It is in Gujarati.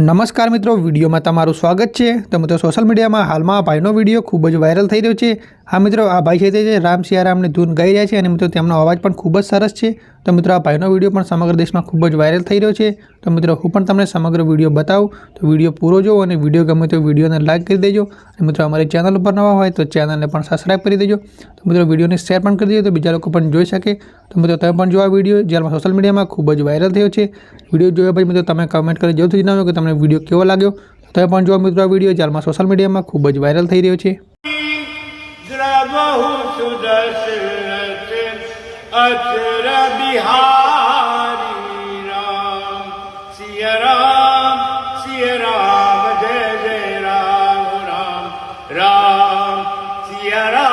નમસ્કાર મિત્રો, વિડીયોમાં તમારું સ્વાગત છે. તો મિત્રો સોશિયલ મીડિયામાં હાલમાં આ ભાઈનો વીડિયો ખૂબ જ વાયરલ થઈ રહ્યો છે. હા મિત્રો, આ ભાઈ છે તે છે રામ સિયારામની ધૂન ગાઈ રહ્યા છે અને મિત્રો, તેમનો અવાજ પણ ખૂબ જ સરસ છે. તો મિત્રો, આ ભાઈનો વીડિયો પણ સમગ્ર દેશમાં ખૂબ જ વાયરલ થઈ રહ્યો છે. તો મિત્રો, હું પણ તમને સમગ્ર વીડિયો બતાવું. તો વીડિયો પૂરો જુઓ અને વીડિયો ગમે તો વિડીયોને લાઇક કરી દેજો. અને મિત્રો, અમારી ચેનલ ઉપર નવા હોય તો ચેનલને પણ સબસ્ક્રાઈબ કરી દેજો. તો મિત્રો, વિડીયોને શેર પણ કરી દેજો તો બીજા લોકો પણ જોઈ શકે. તો મિત્રો, તમે પણ જો આ વીડિયો જ્યારે સોશિયલ મીડિયામાં ખૂબ જ વાયરલ થયો છે. વીડિયો જોયા પછી મિત્રો, તમે કમેન્ટ કરી જરૂરથી જણાવો કે તમને વીડિયો કેવો લાગ્યો. તમે પણ જો મિત્રો, આ વીડિયો જેમાં સોશિયલ મીડિયામાં ખૂબ જ વાયરલ થઈ રહ્યો છે. أجرمه سدى سرة أجر بهاري رام سي رام سي رام جي جي رام رام رام سي رام